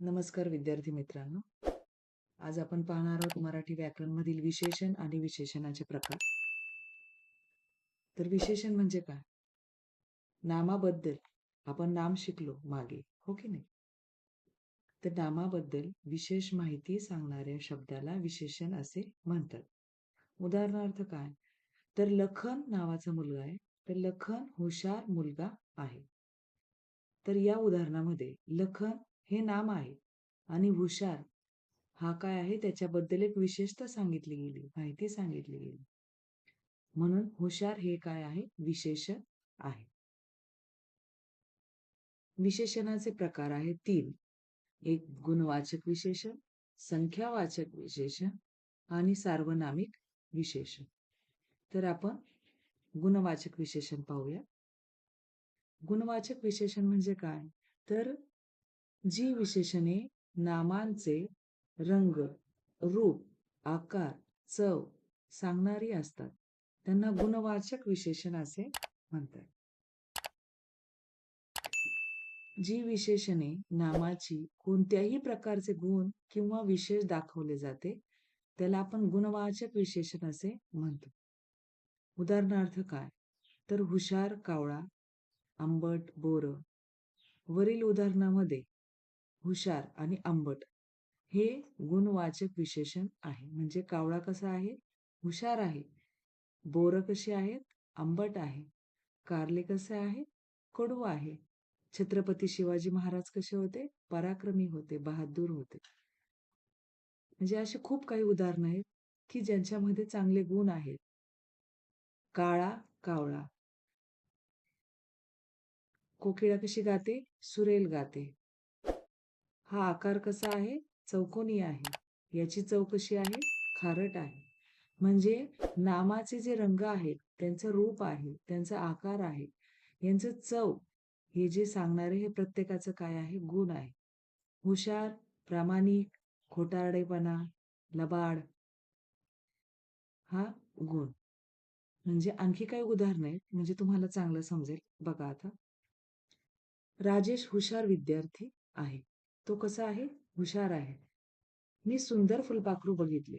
नमस्कार विद्यार्थी मित्रांनो. आज आपण पाहणार आहोत मराठी व्याकरण मधील विशेषण आणि विशेषणाचे प्रकार. तर विशेषण म्हणजे काय? नामाबद्दल आपण नाम शिकलो मागे हो की नाही? तर नामाबद्दल विशेष माहिती सांगणाऱ्या शब्दाला विशेषण असे म्हणतात. उदाहरणार्थ काय? तर लखन नावाचा मुलगा आहे तर लखन हुशार मुलगा आहे. तर या उदाहरणामध्ये लखन हे नाम आहे. आणि हुशार हा काय आहे? त्याच्याबद्दल एक विशेषता सांगितली गेली माहिती सांगितली गेली. म्हणून हुशार हे काय आहे? विशेषण आहे. विशेषणाचे प्रकार आहे तीन. एक गुणवाचक विशेषण संख्यावाचक विशेषण आणि सार्वनामिक विशेषण तर आपण गुणवाचक विशेषण पाहूया. गुणवाचक विशेषण म्हणजे काय? तर जी विशेषणे नामांचे रंग रूप आकार चव सांगणारी असतात. त्यांना गुणवाचक विशेषण असे म्हणतात. जी विशेषणे नामाची कोणत्याही प्रकारचे गुण किंवा विशेष दाखवले जाते त्याला आपण गुणवाचक विशेषण असे म्हणतो. उदाहरणार्थ काय? तर हुशार कावळा आंबट बोर. वरील उदाहरणामध्ये हुशार आणि आंबट. हे गुणवाचक विशेषण आहे. म्हणजे कावळा कसा आहे? हुशार आहे. बोर कशी आहेत? आंबट आहे. कारले कसे आहे? कडू आहे. छत्रपती शिवाजी महाराज कसे होते? पराक्रमी होते बहादूर होते. म्हणजे असे खूप काही उदाहरणं आहेत की ज्यांच्यामध्ये चांगले गुण आहेत. काळा कावळा. कोकिळा कशी गाते? सुरेल गाते. हा आकार कसा आहे? चौकोनी आहे. याची चव कशी आहे? खारट आहे. म्हणजे नामाचे जे रंग आहेत त्यांचं रूप आहे त्यांचा आकार आहे यांचं चव हे जे सांगणारे हे प्रत्येकाचं काय आहे? गुण आहे. हुशार प्रामाणिक खोटारडेपणा लबाड हा गुण. म्हणजे आणखी काही उदाहरण आहेत म्हणजे तुम्हाला चांगलं समजेल. बघा आता. राजेश हुशार विद्यार्थी आहे. तो कसा आहे? हुशार आहे. मी सुंदर फुलपाखरू बघितले.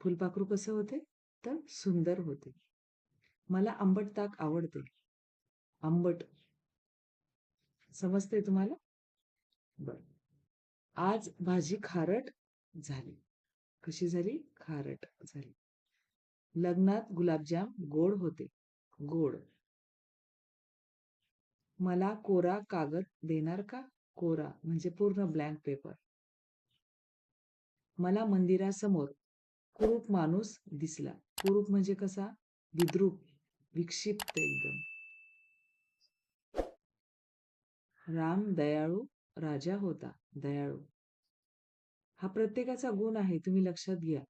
फुलपाखरू कसे होते? तर सुंदर होते. मला आंबट ताक आवडते. आंबट. समजते तुम्हाला? बर. आज भाजी खारट झाली. कशी झाली? खारट झाली. लग्नात गुलाबजाम गोड होते. गोड. मला कोरा कागद देणार का? कोरा म्हणजे पूर्ण ब्लँक पेपर मला मंदिरासमोर कुरूप माणूस दिसला. कुरूप म्हणजे कसा? विद्रूप विक्षिप्त एकदम. राम दयाळू राजा होता दयाळू. हा प्रत्येकाचा गुण आहे तुम्ही लक्षात घ्या.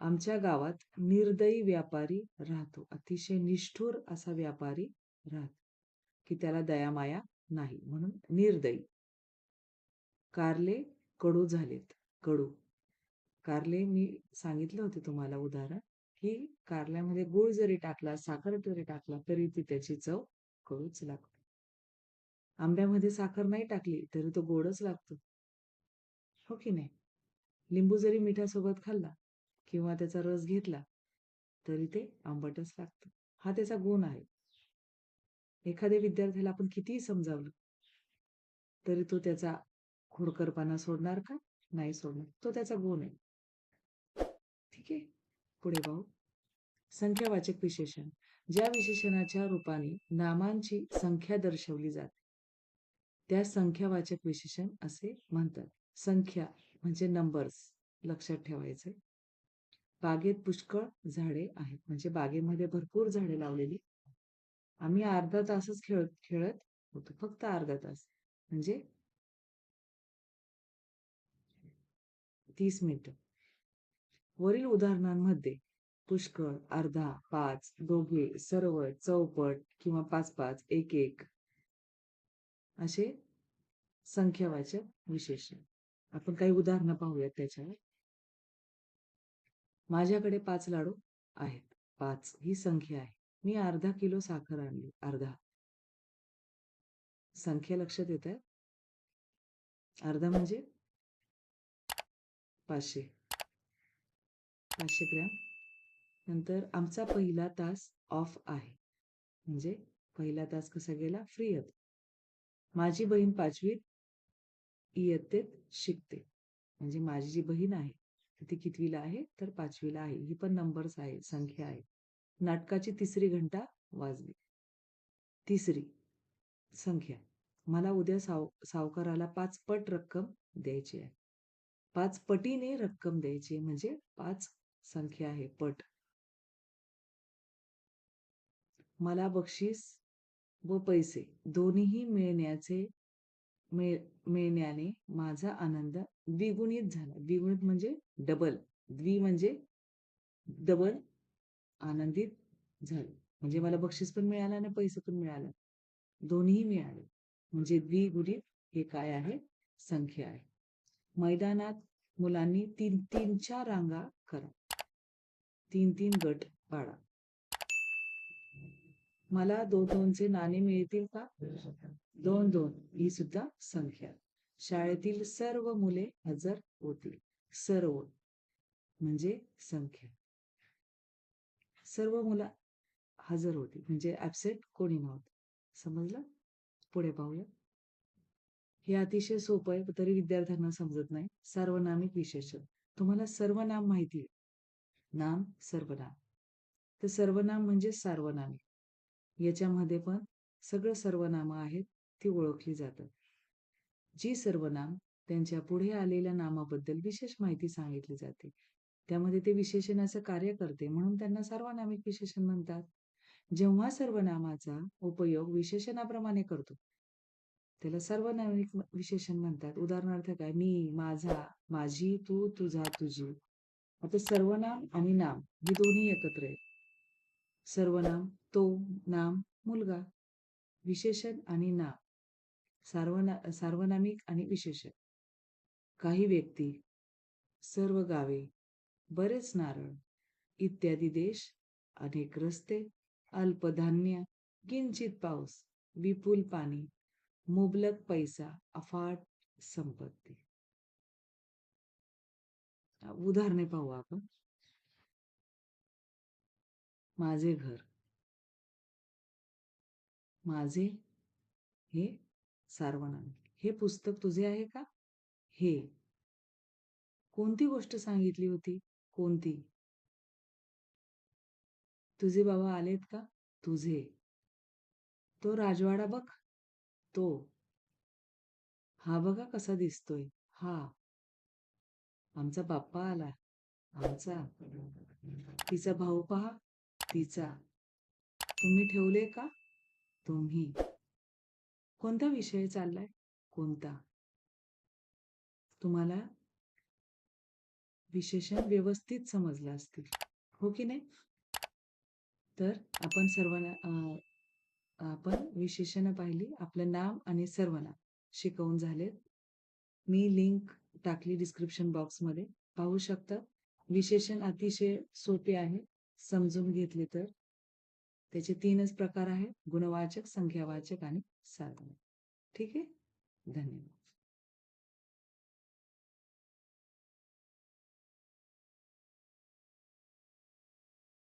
आमच्या गावात निर्दयी व्यापारी राहतो अतिशय निष्ठुर असा व्यापारी राहतो की त्याला दयामाया नाही म्हणून निर्दयी. कारले कडू झालेत कडू. कारले मी सांगितलं होते तुम्हाला उदाहरण की कारल्यामध्ये गुळ जरी टाकला साखर जरी टाकला तरी ती त्याची चव कडूच लागते. आंब्यामध्ये साखर नाही टाकली तरी तो गोडच लागतो. हो की नाही? लिंबू जरी मिठासोबत खाल्ला किंवा त्याचा रस घेतला तरी ते आंबटच लागतं. हा त्याचा गुण आहे. एखाद्या विद्यार्थ्याला आपण कितीही समजावलं तरी तो त्याचा खोडकरपणा सोडणार का? नाही सोडणार. तो त्याचा गुण आहे. ठीक आहे? पुढे पाहू. संख्यावाचक विशेषण. ज्या विशेषणाच्या रूपाने नामांची संख्या दर्शवली जाते त्या संख्यावाचक विशेषण असे म्हणतात. संख्या म्हणजे नंबर्स लक्षात ठेवायचे बागेत पुष्कळ झाडे आहेत. म्हणजे बागेमध्ये भरपूर झाडे लावलेली आम्ही अर्धा तासच खेळत खेळत होतो फक्त अर्धा तास. म्हणजे तीस मिनिट. वरील उदाहरणांमध्ये पुष्कळ अर्धा पाच दोघे सर्व चौपट किंवा पाच पाच एक एक असे संख्यावाचक विशेषण. आपण काही उदाहरणं पाहूयात त्याच्यावर. माझ्याकडे पाच लाडू आहेत. पाच ही संख्या आहे. मी अर्धा किलो साखर आणली अर्धा. संख्या लक्षात येत आहे? अर्धा म्हणजे? पाचशे. पाचशे ग्रॅम. नंतर आमचा पहिला तास ऑफ आहे. म्हणजे पहिला तास कसा गेला? फ्री होता माझी बहीण पाचवीत इयत्तेत शिकते. म्हणजे माझी जी बहीण आहे ती कितवीला आहे? तर पाचवीला आहे. ही पण नंबर्स आहे संख्या आहे. नाटकाची तिसरी घंटा वाजली तिसरी संख्या. मला उद्या साव सावकाराला पाच पट रक्कम द्यायची आहे. पाच पटीने रक्कम द्यायची म्हणजे पाच संख्या आहे पट. मला बक्षीस व पैसे दोन्हीही मिळण्याचे मिळण्याने माझा आनंद द्विगुणित झाला. द्विगुणित म्हणजे डबल द्वि म्हणजे डबल आनंदित झाले. म्हणजे मला बक्षीस पण मिळालं आणि पैसे पण मिळालं. दोन्ही मिळाले. म्हणजे द्विगुणित हे काय आहे? संख्या आहे. मैदानात मुलांनी तीन तीनच्या रांगा करा. तीन तीन गट पाडा. मला दोन दोनचे नाणे मिळतील का? दोन दोन. ही सुद्धा संख्या. शाळेतील सर्व मुले हजर होतील. सर्व. म्हणजे संख्या. सर्व मुलं हजर होती. म्हणजे ऍबसेंट कोणी नव्हतं. समजलं? पुढे पाहूया. हे अतिशय सोपं आहे तरी विद्यार्थ्यांना समजत नाही. सार्वनामिक विशेषण. तुम्हाला सर्वनाम माहिती आहे. नाम सर्वनाम. तर सर्वनाम म्हणजे सार्वनामिक याच्यामध्ये पण सगळं सर्वनामं आहेत ती ओळखली जातात. जी सर्वनाम त्यांच्या पुढे आलेल्या नामाबद्दल विशेष माहिती सांगितली जाते. त्यामध्ये ते विशेषणाचं कार्य करते म्हणून त्यांना सार्वनामिक विशेषण म्हणतात. जेव्हा सर्वनामाचा उपयोग विशेषणाप्रमाणे करतो त्याला सर्वनामिक विशेषण म्हणतात. उदाहरणार्थ काय? मी माझा माझी तू तुझा तुझी. आता सर्वनाम आणि नाम ही दोन्ही एकत्र आहेत. सर्वनाम तो नाम मुलगा. विशेषण आणि नाम. सार्वना सार्वनामिक आणि विशेषण. काही व्यक्ती सर्व गावे बरेच नारळ इत्यादी देश अनेक रस्ते अल्पधान्य किंचित पाऊस विपुल पाणी मुबलक पैसा अफाट संपत्ती. उदाहरणे पाहू आपण. माझे घर. माझे हे सार्वनामिक हे पुस्तक तुझे आहे का? हे. कोणती गोष्ट सांगितली होती? कोणती? तुझे बाबा आलेत का? तुझे. तो राजवाडा बघ. तो. हा बघा कसा दिसतोय. हा. आमचा बाप्पा आला. आमचा. तिचा भाऊ पहा. तिचा. तुम्ही ठेवले का? तुम्ही. कोणता विषय चाललाय? कोणता? तुम्हाला विशेषण व्यवस्थित समजलं असतील. हो की नाही? तर आपण सर्वांना आपण विशेषण पाहिली आपलं नाम आणि सर्वनाम शिकवून झाले मी लिंक टाकली डिस्क्रिप्शन बॉक्समध्ये. पाहू शकता विशेषण अतिशय सोपे आहे समजून घेतले तर. त्याचे तीनच प्रकार आहेत गुणवाचक संख्यावाचक आणि साधन ठीक आहे? धन्यवाद.